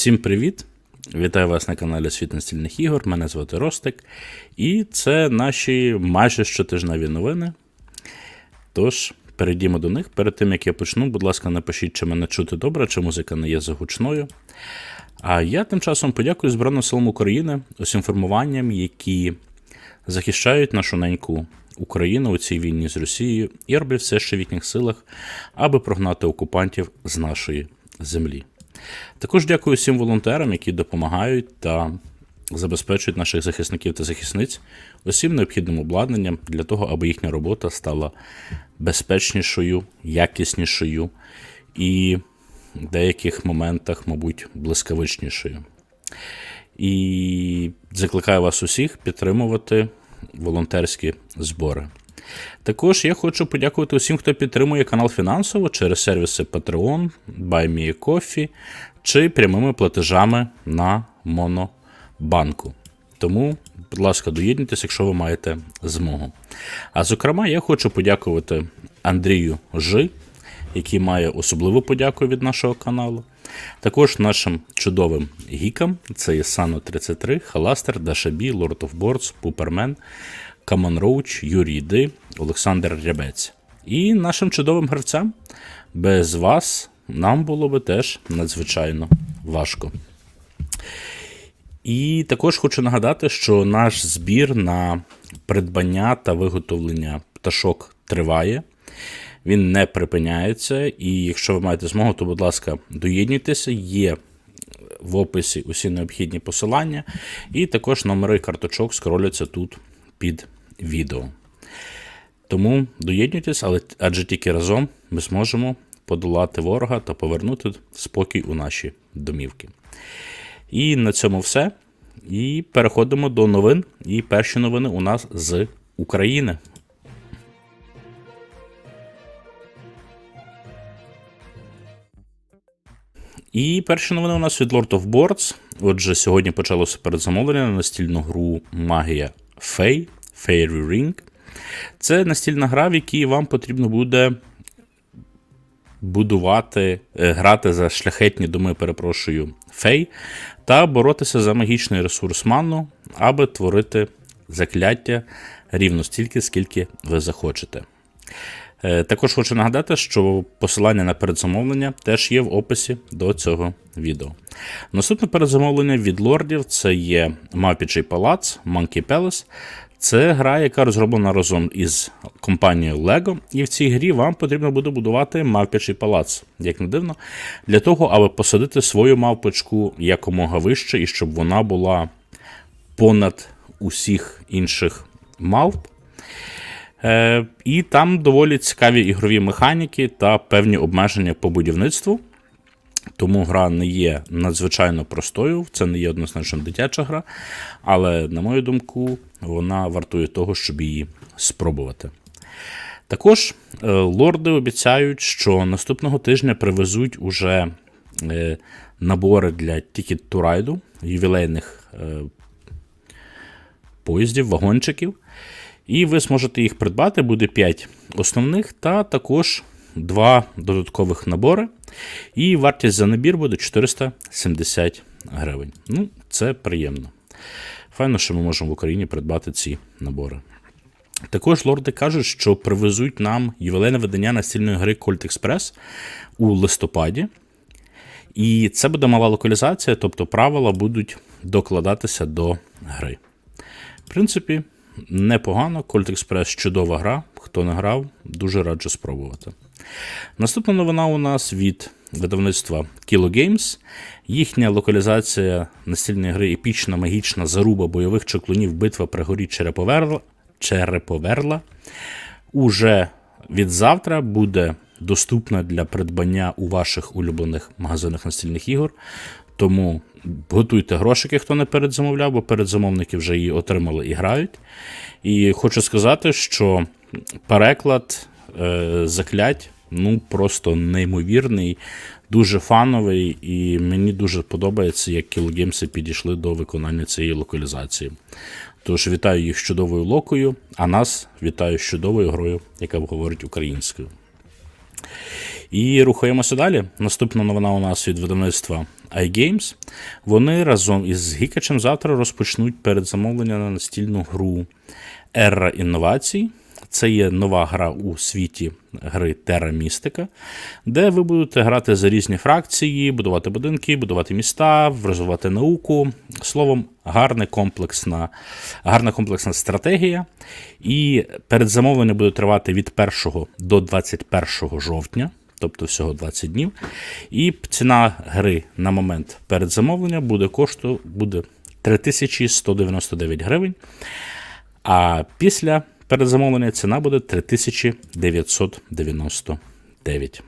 Всім привіт! Вітаю вас на каналі Світ настільних ігор. Мене звати Ростик. І це наші майже щотижневі новини. Тож, перейдімо до них. Перед тим як я почну, будь ласка, напишіть, чи мене чути добре, чи музика не є загучною. А я тим часом подякую Збройним силам України усім формуванням, які захищають нашу неньку Україну у цій війні з Росією і роблять все, що в їхніх силах, аби прогнати окупантів з нашої землі. Також дякую всім волонтерам, які допомагають та забезпечують наших захисників та захисниць усім необхідним обладнанням для того, аби їхня робота стала безпечнішою, якіснішою і в деяких моментах, мабуть, блискавичнішою. І закликаю вас усіх підтримувати волонтерські збори. Також я хочу подякувати усім, хто підтримує канал фінансово через сервіси Patreon, BuyMeACoffee чи прямими платежами на Монобанку. Тому, будь ласка, доєднуйтесь, якщо ви маєте змогу. А зокрема, я хочу подякувати Андрію Жи, який має особливу подяку від нашого каналу. Також нашим чудовим гікам це є Сано 33, Халастер, Дашабі, Lord of Boards, Пупермен, Камон Роуч, Юрій Ди, Олександр Рябець. І нашим чудовим гравцям. Без вас нам було би теж надзвичайно важко. І також хочу нагадати, що наш збір на придбання та виготовлення пташок триває. Він не припиняється. І якщо ви маєте змогу, то, будь ласка, доєднуйтеся. Є в описі усі необхідні посилання, і також номери карточок скроляться тут під відео. Тому доєднуйтесь, але адже тільки разом ми зможемо подолати ворога та повернути спокій у наші домівки. І на цьому все. І переходимо до новин. І перші новини у нас з України. І перші новини у нас від Lord of Boards. Отже, сьогодні почалося передзамовлення на настільну гру Магія Фей Fairy Ring. Це настільна гра, в якій вам потрібно буде будувати, е, грати за шляхетні доми, перепрошую, фей, та боротися за магічний ресурс ману, аби творити закляття рівно стільки, скільки ви захочете. Е, Також хочу нагадати, що посилання на передзамовлення теж є в описі до цього відео. Наступне передзамовлення від лордів це є Мавпічий палац Monkey Palace. Це гра, яка розроблена разом із компанією LEGO, і в цій грі вам потрібно буде будувати мавпячий палац, як не дивно, для того, аби посадити свою мавпочку якомога вище, і щоб вона була понад усіх інших мавп. Е, І там доволі цікаві ігрові механіки та певні обмеження по будівництву. Тому гра не є надзвичайно простою, це не є однозначно дитяча гра, але, на мою думку, вона вартує того, щоб її спробувати. Також е, лорди обіцяють, що наступного тижня привезуть уже е, набори для Ticket to Ride, ювілейних е, поїздів, вагончиків. І ви зможете їх придбати, буде 5 основних, та також 2 додаткових набори. І вартість за набір буде 470 гривень. Ну, це приємно. Файно, що ми можемо в Україні придбати ці набори. Також лорди кажуть, що привезуть нам ювілейне видання настільної гри Colt Express у листопаді. І це буде мала локалізація, тобто правила будуть докладатися до гри. В принципі, непогано. Colt Express чудова гра. Хто не грав, дуже раджу спробувати. Наступна новина у нас від видавництва Kilo Games. Їхня локалізація настільної гри епічна, магічна заруба бойових чоклунів битва при горі Череповерла, Череповерла. Уже від завтра буде доступна для придбання у ваших улюблених магазинах настільних ігор. Тому готуйте грошики, хто не передзамовляв, бо передзамовники вже її отримали і грають. І хочу сказати, що переклад е, заклять ну просто неймовірний, дуже фановий, і мені дуже подобається, як Games підійшли до виконання цієї локалізації. Тож вітаю їх з чудовою локою, а нас вітаю з чудовою грою, яка говорить українською. І рухаємося далі. Наступна новина у нас від видавництва iGames. Вони разом із Гікачем завтра розпочнуть передзамовлення на настільну гру Ера інновацій. Це є нова гра у світі гри Terra Mystica, де ви будете грати за різні фракції, будувати будинки, будувати міста, розвивати науку. Словом, гарна комплексна, гарна комплексна стратегія. І передзамовлення буде тривати від 1 до 21 жовтня, тобто всього 20 днів. І ціна гри на момент передзамовлення буде кошту буде 3199 гривень. А після передзамовлення ціна буде 3999.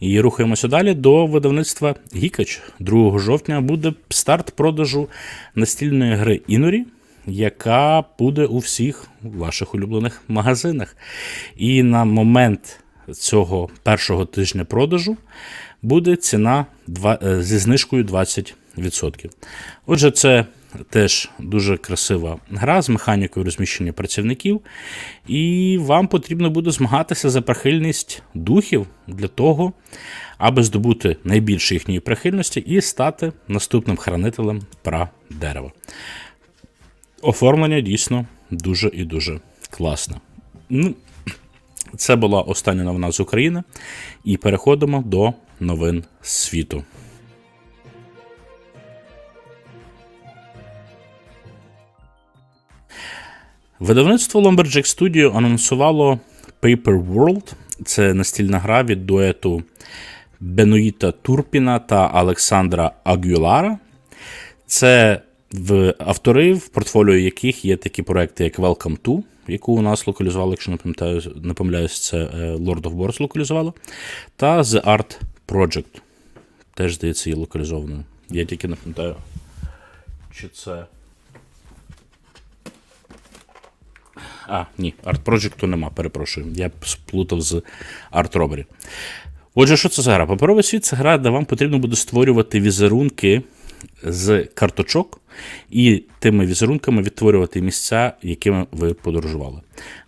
І рухаємося далі до видавництва Гікач. 2 жовтня буде старт продажу настільної гри Інорі, яка буде у всіх ваших улюблених магазинах. І на момент цього першого тижня продажу буде ціна два- е, зі знижкою 20%. Отже, це теж дуже красива гра з механікою розміщення працівників, і вам потрібно буде змагатися за прихильність духів для того, аби здобути найбільше їхньої прихильності і стати наступним хранителем пра дерева. Оформлення дійсно дуже і дуже класне. Ну, це була остання новина з України. І переходимо до новин світу. Видавництво Lumberjack Studio анонсувало Paper World. Це настільна гра від дуету Бенуїта Турпіна та Олександра Агюлара. Це в автори, в портфоліо яких є такі проекти, як Welcome to, яку у нас локалізували, якщо не пам'ятаю, не помиляюсь, це е, Lord of Wars локалізувало, та The Art Project. Теж, здається, є локалізованою. Я тільки не пам'ятаю, чи це. А, ні, Art Project нема, перепрошую. Я сплутав з Art Robbery. Отже, що це за гра? Паперовий світ це гра, де вам потрібно буде створювати візерунки з карточок і тими візерунками відтворювати місця, якими ви подорожували.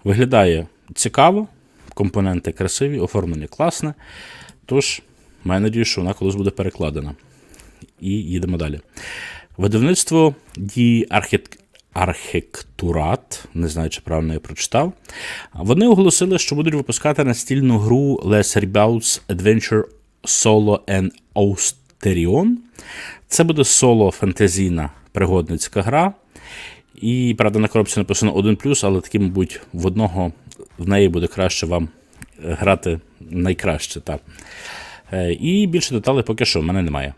Виглядає цікаво, компоненти красиві, оформлення класне. Тож, маю надію, що вона колись буде перекладена. І їдемо далі. Видавництво Die Architect Архітектурат, не знаю, чи правильно я прочитав. Вони оголосили, що будуть випускати настільну гру Les Rebels Adventure Solo and Austerion. Це буде соло фентезійна пригодницька гра. І, правда, на коробці написано 1, але таки, мабуть, в одного в неї буде краще вам е, грати найкраще. Так. Е, І більше деталей поки що в мене немає.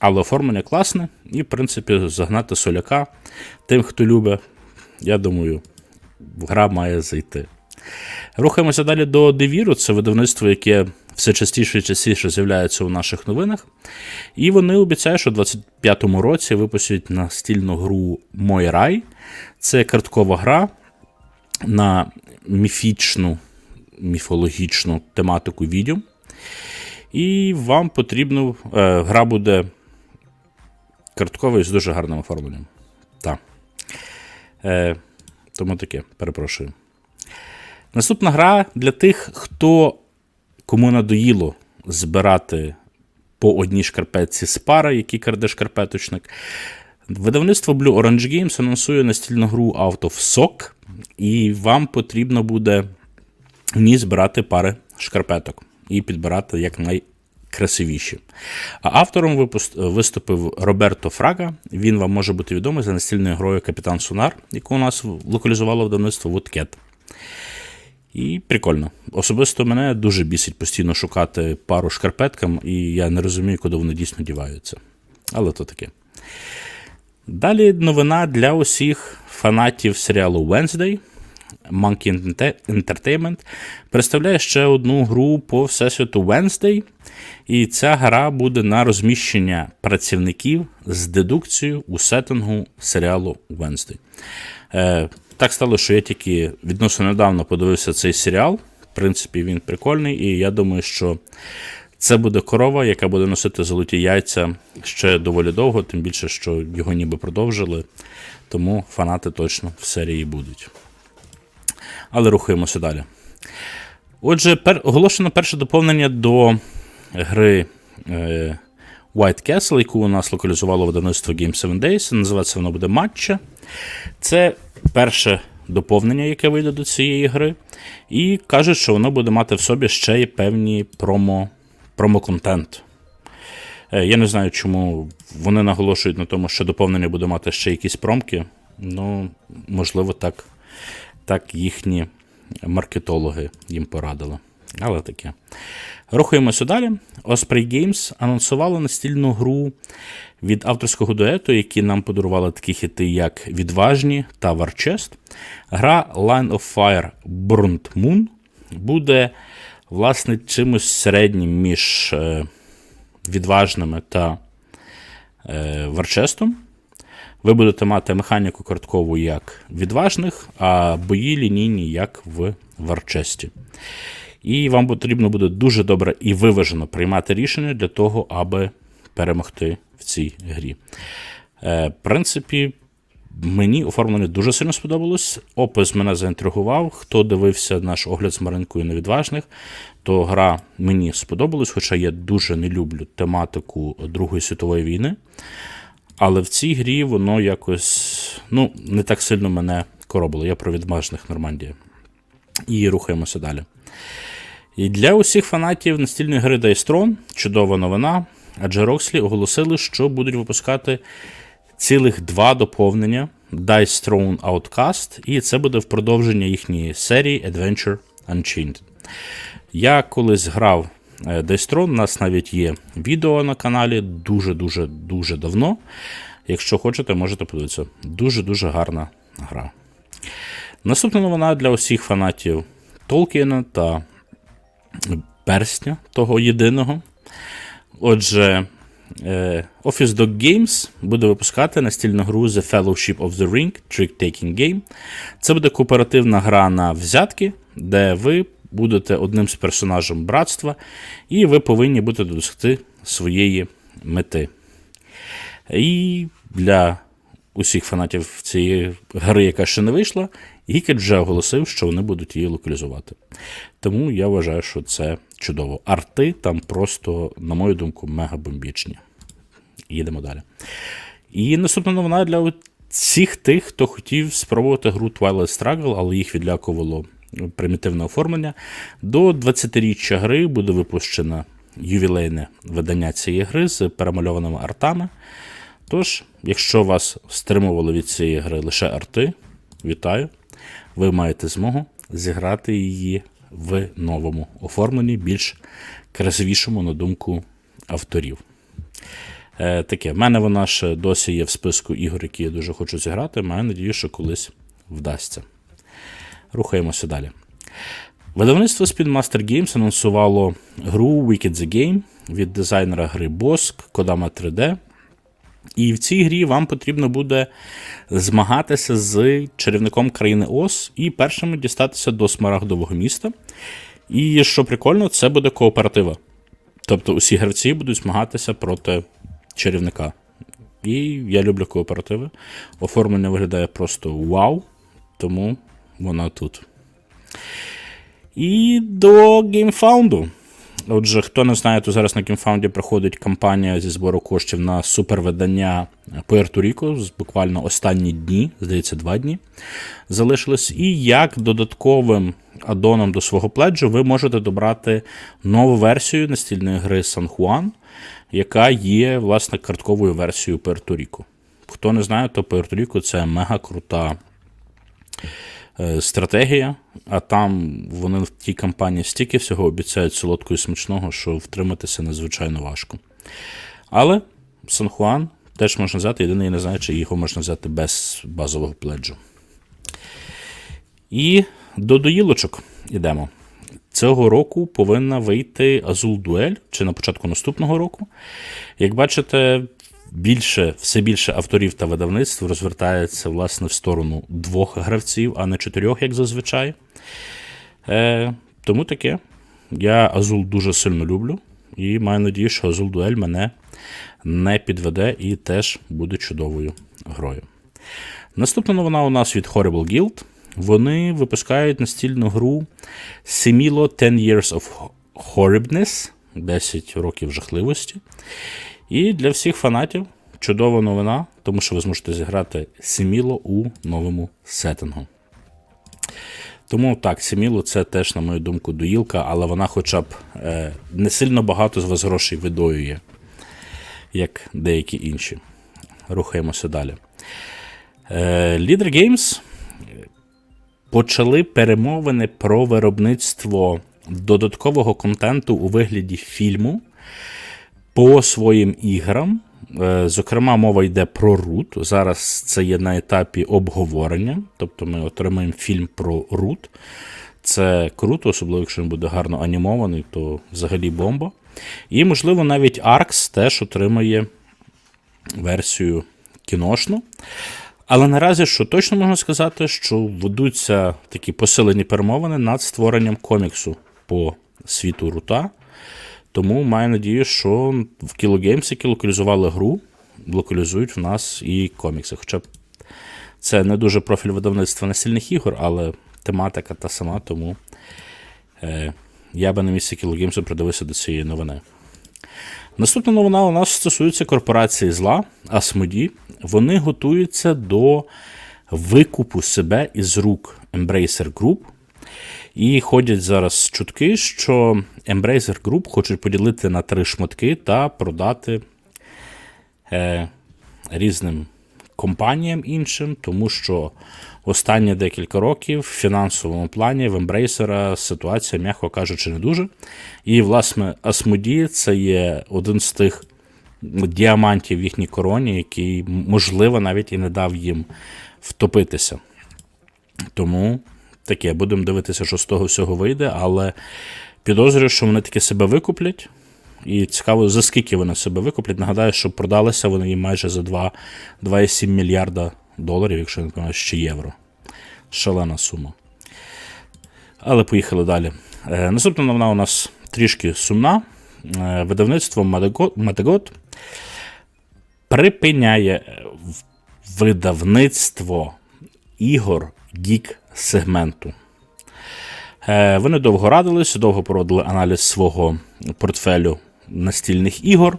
Але оформлення класне, і, в принципі, загнати соляка тим, хто любить, я думаю, гра має зайти. Рухаємося далі до Девіру. Це видавництво, яке все частіше і частіше з'являється у наших новинах. І вони обіцяють, що у 25-му році випустять настільну гру Мой рай. Це карткова гра на міфічну, міфологічну тематику відьом. І вам потрібно. Е, гра буде картковою з дуже гарним оформленням. Так. Е, тому таке, перепрошую. Наступна гра для тих, хто кому надоїло збирати по одній шкарпетці з пари, який краде шкарпеточник. Видавництво Blue Orange Games анонсує настільну гру Out of Sock, і вам потрібно буде в ній збирати пари шкарпеток і підбирати якнайкрасивіші. А автором виступив Роберто Фрага. Він вам може бути відомий за настільною грою Капітан Сунар, яку у нас локалізувало видавництво Woodcat. І прикольно. Особисто мене дуже бісить постійно шукати пару шкарпеткам, і я не розумію, куди вони дійсно діваються. Але то таке. Далі новина для усіх фанатів серіалу Wednesday. Monkey Entertainment представляє ще одну гру по всесвіту Wednesday. І ця гра буде на розміщення працівників з дедукцією у сеттингу серіалу Wednesday. Так стало, що я тільки відносно недавно подивився цей серіал. В принципі, він прикольний, і я думаю, що це буде корова, яка буде носити золоті яйця ще доволі довго, тим більше, що його ніби продовжили. Тому фанати точно в серії будуть. Але рухаємося далі. Отже, пер... оголошено перше доповнення до гри е... White Castle, яку у нас локалізувало видавництво Game 7 Days. Називається воно буде матча. Це перше доповнення, яке вийде до цієї гри. І кажуть, що воно буде мати в собі ще й певні промо, промо-контент. Е, Я не знаю, чому вони наголошують на тому, що доповнення буде мати ще якісь промки. Ну, можливо, так, так їхні маркетологи їм порадили. Але таке. Рухаємося далі. Osprey Games анонсували настільну гру від авторського дуету, які нам подарували такі хіти, як Відважні та Warchest. Гра Line of Fire Burnt Moon буде, власне, чимось середнім між е, відважними та Варчестом. Ви будете мати механіку карткову як відважних, а бої лінійні як в Варчесті. І вам потрібно буде дуже добре і виважено приймати рішення для того, аби перемогти в цій грі. Е, в принципі, мені оформлення дуже сильно сподобалось. Опис мене заінтригував. Хто дивився наш огляд з Маринкою невідважних, то гра мені сподобалась, хоча я дуже не люблю тематику Другої світової війни. Але в цій грі воно якось ну, не так сильно мене коробило. Я про відважних Нормандія. І рухаємося далі. І для усіх фанатів настільної гри Dice чудова новина, адже Roxley оголосили, що будуть випускати цілих два доповнення Dice Throne Outcast, і це буде в продовження їхньої серії Adventure Unchained. Я колись грав е, Dice у нас навіть є відео на каналі дуже-дуже дуже давно. Якщо хочете, можете подивитися. Дуже-дуже гарна гра. Наступна новина для усіх фанатів Толкіна та персня того єдиного. Отже, е, Office Dog Games буде випускати настільну гру The Fellowship of the Ring Trick Taking Game. Це буде кооперативна гра на взятки, де ви будете одним з персонажем братства, і ви повинні будете досягти своєї мети. І для усіх фанатів цієї гри, яка ще не вийшла, Гікет вже оголосив, що вони будуть її локалізувати. Тому я вважаю, що це чудово. Арти там просто, на мою думку, мега бомбічні. Їдемо далі. І наступна новина для всіх тих, хто хотів спробувати гру Twilight Struggle, але їх відлякувало примітивне оформлення. До 20-річчя гри буде випущено ювілейне видання цієї гри з перемальованими артами. Тож, якщо вас стримували від цієї гри лише арти, вітаю! Ви маєте змогу зіграти її в новому оформленні, більш красивішому, на думку авторів. Е, таке, в мене вона ще досі є в списку ігор, які я дуже хочу зіграти. Маю надію, що колись вдасться. Рухаємося далі. Видавництво Speedmaster Games анонсувало гру Wicked the Game від дизайнера гри Bosk, Kodama 3D. І в цій грі вам потрібно буде змагатися з чарівником країни Ос і першими дістатися до смарагдового міста. І що прикольно, це буде кооператива. Тобто усі гравці будуть змагатися проти чарівника. І я люблю кооперативи. Оформлення виглядає просто вау, тому вона тут. І до GameFound. Отже, хто не знає, то зараз на GameFound проходить кампанія зі збору коштів на супервидання Пуерто-Ріко, буквально останні дні, здається, два дні залишились. І як додатковим адоном до свого пледжу ви можете добрати нову версію настільної гри San Juan, яка є, власне, картковою версією Пуерто-Ріко. Хто не знає, то Пуерто-Ріко це мега крута стратегія, а там вони в тій кампанії стільки всього обіцяють солодкого і смачного, що втриматися надзвичайно важко. Але Сан Хуан теж можна взяти, єдине, я не знаю, чи його можна взяти без базового пледжу. І до доїлочок йдемо. Цього року повинна вийти Azul Duel, чи на початку наступного року. Як бачите, більше, все більше авторів та видавництв розвертається власне в сторону двох гравців, а не чотирьох, як зазвичай. Е, Тому таке. Я Азул дуже сильно люблю і маю надію, що Азул Дуель мене не підведе і теж буде чудовою грою. Наступна новина у нас від Horrible Guild. Вони випускають настільну гру Similo 10 Years of Horribness 10 років жахливості. І для всіх фанатів чудова новина, тому що ви зможете зіграти Сіміло у новому сеттингу. Тому так, Сіміло це теж, на мою думку, доїлка, але вона хоча б е, не сильно багато з вас грошей видоює, як деякі інші. Рухаємося далі. Е, Leader Games почали перемовини про виробництво додаткового контенту у вигляді фільму по своїм іграм. Е, Зокрема, мова йде про Root. Зараз це є на етапі обговорення. Тобто ми отримаємо фільм про Root. Це круто, особливо якщо він буде гарно анімований, то взагалі бомба. І, можливо, навіть Arx теж отримає версію кіношну. Але наразі, що точно можна сказати, що ведуться такі посилені перемовини над створенням коміксу по світу Рута. Тому маю надію, що в Games, які локалізували гру, локалізують в нас і комікси. Хоча це не дуже профіль видавництва настільних ігор, але тематика та сама, тому е, я би на місці Games придивився до цієї новини. Наступна новина у нас стосується корпорації зла Asmodee. Вони готуються до викупу себе із рук Embracer Group. І ходять зараз чутки, що Embracer Group хочуть поділити на три шматки та продати е, різним компаніям іншим, тому що останні декілька років в фінансовому плані в Embracer ситуація, м'яко кажучи, не дуже. І, власне, Asmodee це є один з тих діамантів в їхній короні, який, можливо, навіть і не дав їм втопитися. Тому таке, будемо дивитися, що з того всього вийде, але підозрюю, що вони таки себе викуплять. І цікаво, за скільки вони себе викуплять. Нагадаю, що продалися вони їм майже за 2,7 мільярда доларів, якщо не помиляюсь, чи євро. Шалена сума. Але поїхали далі. Е, наступна новина у нас трішки сумна. Е, видавництво Матегот припиняє видавництво ігор гік сегменту. Е, Вони довго радилися, довго проводили аналіз свого портфелю настільних ігор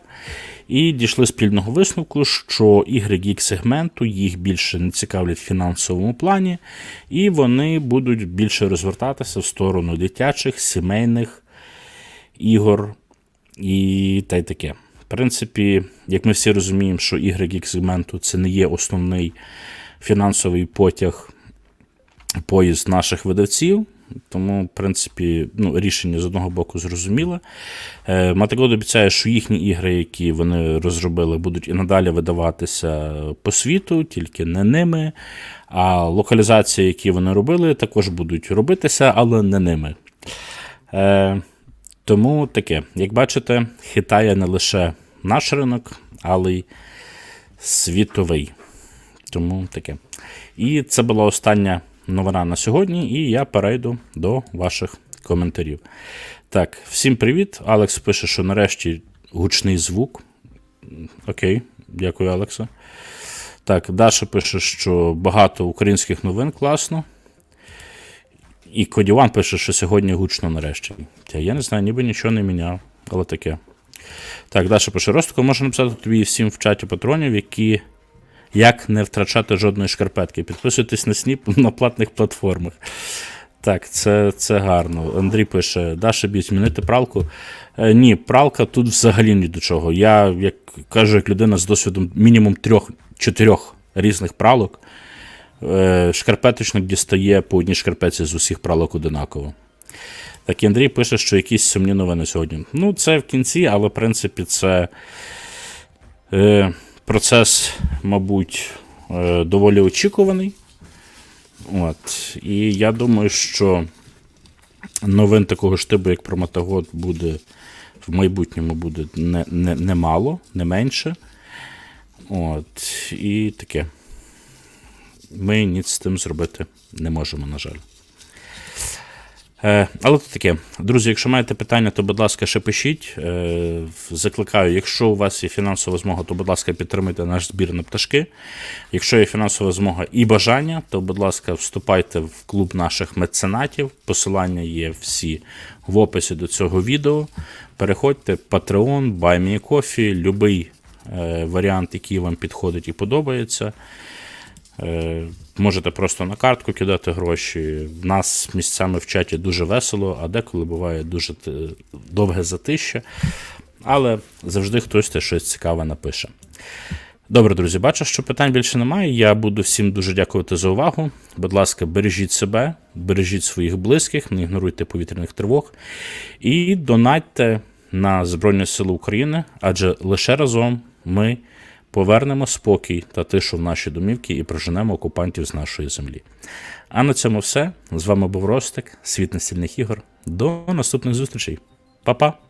і дійшли спільного висновку, що ігри гік сегменту їх більше не цікавлять в фінансовому плані, і вони будуть більше розвертатися в сторону дитячих, сімейних ігор і та й таке. В принципі, як ми всі розуміємо, що ігри гік сегменту це не є основний фінансовий потяг поїзд наших видавців. Тому, в принципі, ну, рішення з одного боку зрозуміле. Е, Матегод обіцяє, що їхні ігри, які вони розробили, будуть і надалі видаватися по світу, тільки не ними. А локалізації, які вони робили, також будуть робитися, але не ними. Е, Тому таке, як бачите, хитає не лише наш ринок, але й світовий. Тому таке. І це була остання новина на сьогодні, і я перейду до ваших коментарів. Так, всім привіт. Алекс пише, що нарешті гучний звук. Окей, дякую, Алекса. Так, Даша пише, що багато українських новин класно. І Кодіван пише, що сьогодні гучно нарешті. Я не знаю, ніби нічого не міняв, але таке. Так, Даша пише, Ростко, можна написати тобі всім в чаті патронів, які як не втрачати жодної шкарпетки. Підписуйтесь на сніп на платних платформах. Так, це це гарно. Андрій пише: Даша бій, змінити пралку. Е, ні, пралка тут взагалі ні до чого. Я, як кажу, як людина з досвідом мінімум трьох-чотирьох різних пралок. Е, шкарпеточник дістає по одній шкарпеці з усіх пралок одинаково. Так, і Андрій пише, що якісь сумні новини сьогодні. Ну, це в кінці, але в принципі, це. Е, Процес, мабуть, е, доволі очікуваний. От. І я думаю, що новин такого ж типу, як про Матагод, буде в майбутньому буде не, не, не не менше. От. І таке. Ми ніц з тим зробити не можемо, на жаль. Е, але це таке, друзі, якщо маєте питання, то, будь ласка, ще пишіть. Е, закликаю, якщо у вас є фінансова змога, то, будь ласка, підтримуйте наш збір на пташки. Якщо є фінансова змога і бажання, то, будь ласка, вступайте в клуб наших меценатів. Посилання є всі в описі до цього відео. Переходьте, Patreon, BuyMeCoffee, любий е, варіант, який вам підходить і подобається. Е, Можете просто на картку кидати гроші. В нас місцями в чаті дуже весело, а деколи буває дуже довге затища. Але завжди хтось те щось цікаве напише. Добре, друзі, бачу, що питань більше немає. Я буду всім дуже дякувати за увагу. Будь ласка, бережіть себе, бережіть своїх близьких, не ігноруйте повітряних тривог і донатьте на Збройні Сили України, адже лише разом ми повернемо спокій та тишу в наші домівки і проженемо окупантів з нашої землі. А на цьому все. З вами був Ростик, світ настільних ігор. До наступних зустрічей. Па-па!